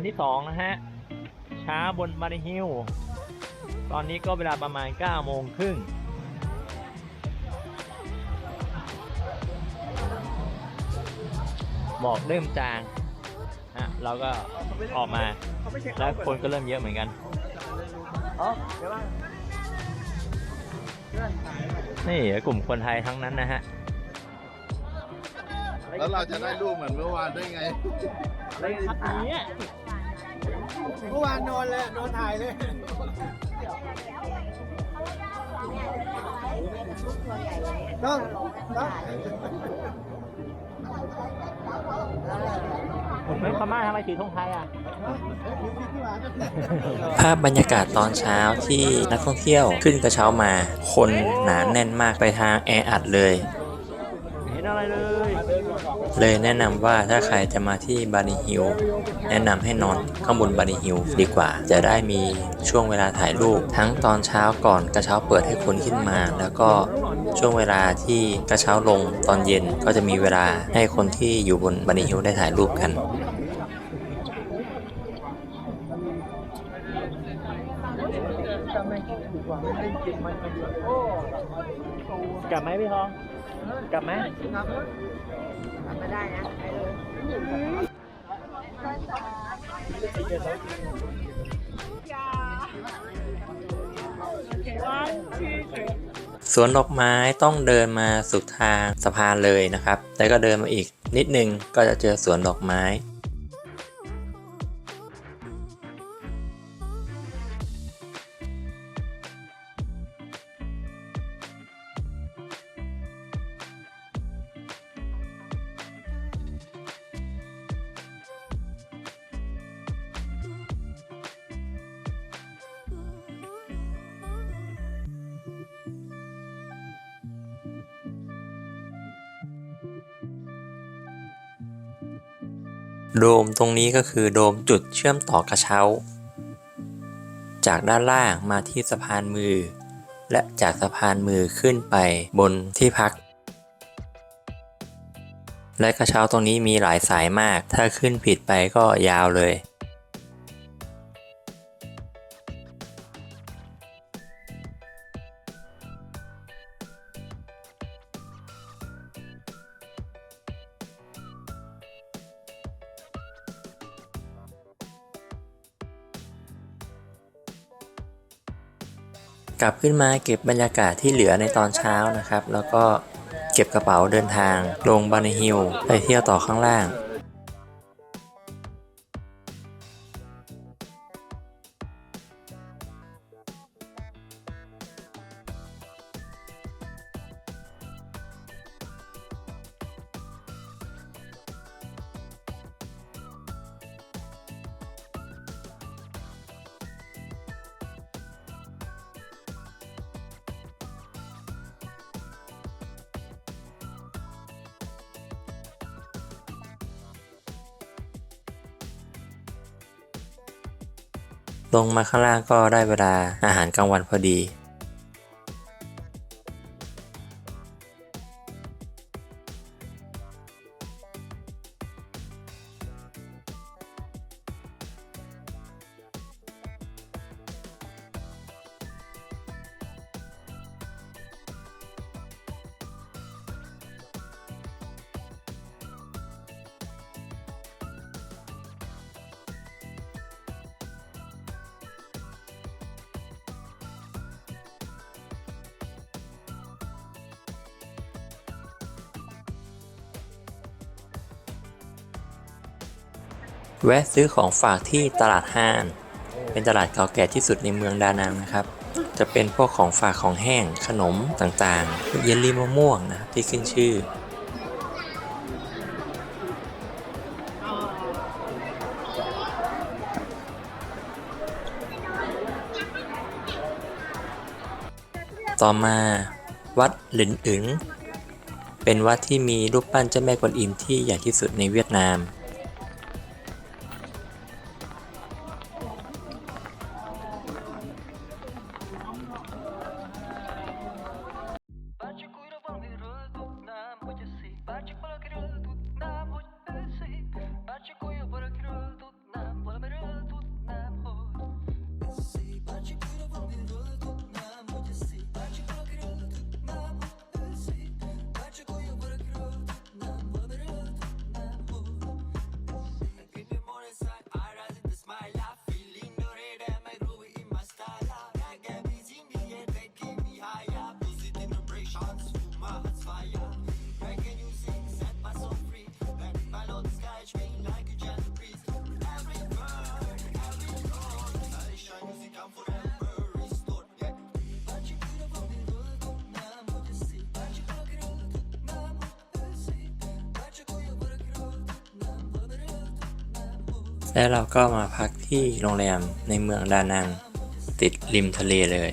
วันที่สองนะฮะ ช้าบนบาริฮิลตอนนี้ก็เวลาประมาณ 9 โมงครึ่งหมอกเริ่มจางฮะเราก็ออกมา แล้วคนก็เริ่มเยอะเหมือนกันนี่กลุ่มคนไทยทั้งนั้นนะฮะ แล้วเราจะได้รูปเหมือนเมื่อวานได้ไงอะไรครับเนี้ย เมื่อวานนอนเลยนอนถ่ายเลยต้องต้องไม่พม่าทำไมถือธงไทยอะ ภาพบรรยากาศตอนเช้าที่นักท่องเที่ยวขึ้นกระเช้ามา คนหนาแน่นมากไปทางแออัดเลย เห็นอะไรเลย เลยแนะนำว่าถ้าใครจะมาที่บาริฮิลแนะนำให้นอนข้างบนบาริฮิลดีกว่า จะได้มีช่วงเวลาถ่ายรูป ทั้งตอนเช้าก่อนกระเช้าเปิดให้คนขึ้นมา แล้วก็ช่วงเวลาที่กระเช้าลงตอนเย็นก็จะมีเวลาให้คนที่อยู่บนบาริฮิลได้ถ่ายรูปกันกลับไหมพี่ทอง กลับไหม สวนดอกไม้ต้องเดินมาสุดทางสะพานเลยนะครับ แล้วก็เดินมาอีกนิดนึงก็จะเจอสวนดอกไม้ โดมตรงนี้ก็คือโดมจุดเชื่อมต่อกระเช้า จากด้านล่างมาที่สะพานมือ และจากสะพานมือขึ้นไปบนที่พัก และกระเช้าตรงนี้มีหลายสายมาก ถ้าขึ้นผิดไปก็ยาวเลย กลับขึ้นมาเก็บบรรยากาศที่เหลือในตอนเช้านะครับ แล้วก็เก็บกระเป๋าเดินทางลงบานิฮิลไปเที่ยวต่อข้างล่าง ลงมาข้างล่างก็ได้เวลาอาหารกลางวันพอดี แวะซื้อของฝากที่ตลาดห้าน เป็นตลาดเก่าแก่ที่สุดในเมืองดานังนะครับ จะเป็นพวกของฝากของแห้งขนมต่างๆ เยลลี่มะม่วงนะครับที่ขึ้นชื่อ ต่อมาวัดหลินอึงเป็นวัดที่มีรูปปั้นเจ้าแม่กวนอิมที่ใหญ่ที่สุดในเวียดนาม และเราก็มาพักที่โรงแรมในเมืองดานัง ติดริมทะเลเลย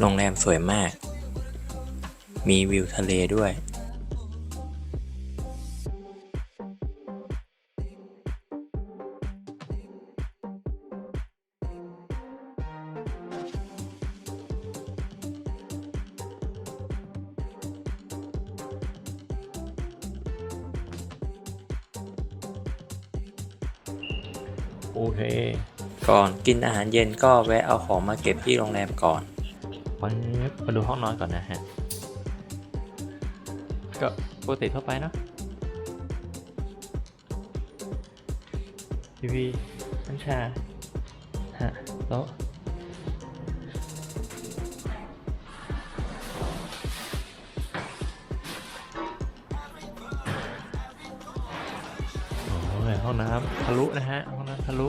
โรงแรมสวยมาก มีวิวทะเลด้วย โอเค ก่อนกินอาหารเย็นก็แวะเอาของมาเก็บที่โรงแรมก่อนปึ๊บมาดูห้องนอนก่อนนะฮะ ก็ปกติทั่วไปเนาะทีวีน้ำชาฮะโต๊ะ ห้องน้ำทะลุนะฮะห้องน้ำทะลุ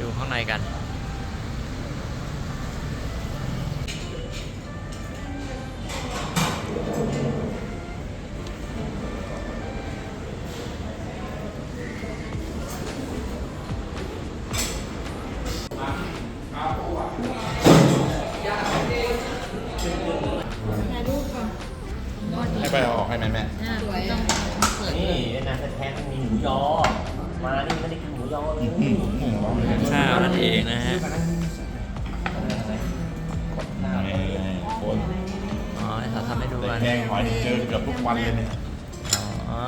ดูข้างในกัน ให้ไปเอาออกให้แม่แม่นี่ไอ้นางแท้ๆมีหมูยอ มานี่ไม่ได้กินหมูยอเลย ข้าวนั่นเองนะฮะคนอ๋อเขาทำให้ดูกันแกงหอยเจอเกือบทุกวันเลยเนี่ยอ๋อ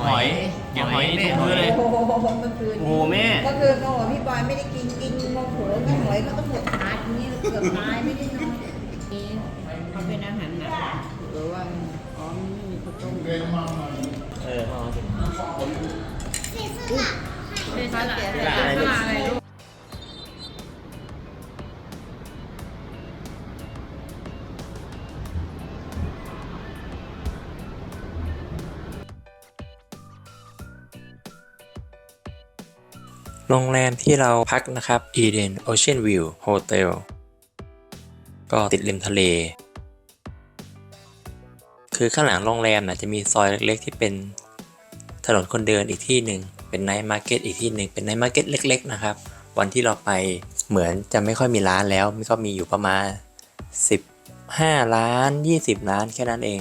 หอยอย่างหอยนี่ถุงมือเลยโอ้โห เมื่อคืนโอ้โหแม่ เมื่อคืนเขาบอกพี่บอยไม่ได้กินกินโมโหงั้นหวยเขาต้องหมดขาดอย่างนี้เกือบตายไม่ได้นอนนี่เขาเป็นอาหารหนักหรือว่าอ๋อมันไม่มีข้าวต้มเออเอาสิเป็นสลัดสลัดอะไร โรงแรมที่เราพักนะครับ Eden Ocean View Hotel ก็ติดริมทะเล คือข้างหลังโรงแรมนะจะมีซอยเล็กๆ ที่เป็นถนนคนเดินอีกที่หนึ่ง เป็นไนท์มาร์เก็ตอีกที่หนึ่ง เป็นไนท์มาร์เก็ตเล็ก ๆ นะครับ วันที่เราไปเหมือนจะไม่ค่อยมีร้านแล้วก็มีอยู่ประมาณ 15 ล้าน 20 ล้านแค่นั้นเอง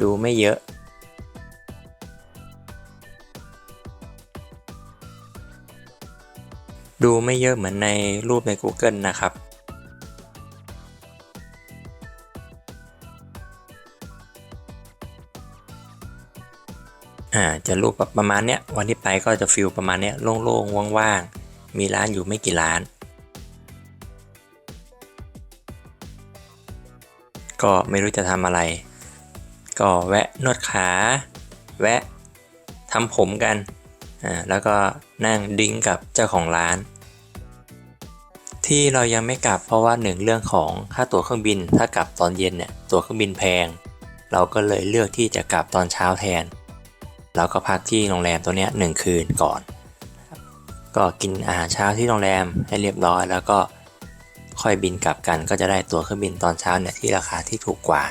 ดูไม่เยอะ ดูไม่เยอะเหมือนในรูปใน Google นะครับ อ่าจะรูปแบบประมาณเนี้ยวันที่ไปก็จะฟิลประมาณเนี้ยโล่งๆว่างๆ มีร้านอยู่ไม่กี่ร้าน ก็ไม่รู้จะทำอะไร ก็แวะนวดขา แวะทำผมกัน อ่าแล้วก็นั่งดิ้งกับเจ้าของร้าน ที่เรายังไม่กลับเพราะว่าหนึ่งเรื่องของค่าตั๋วเครื่องบิน ถ้ากลับตอนเย็นเนี่ยตั๋วเครื่องบินแพง เราก็เลยเลือกที่จะกลับตอนเช้าแทน เราก็พักที่โรงแรมตัวเนี้ยหนึ่งคืนก่อน ก็กินอาหารเช้าที่โรงแรมให้เรียบร้อยแล้วก็ค่อยบินกลับกันก็จะได้ตั๋วเครื่องบินตอนเช้าเนี่ยที่ราคาที่ถูกกว่า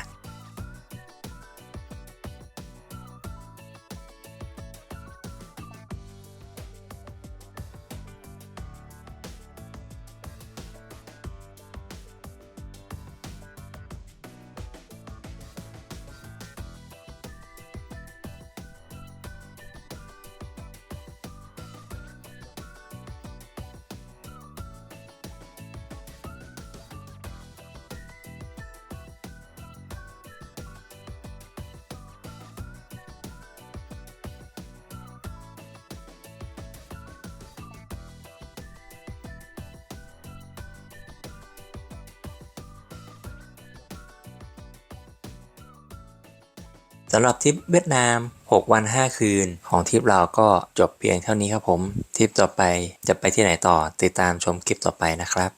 สำหรับทริปเวียดนาม 6 วัน 5 คืน ของทริปเราก็จบเพียงเท่านี้ครับผม ทริปต่อไปจะไปที่ไหนต่อติดตามชมคลิปต่อไปนะครับ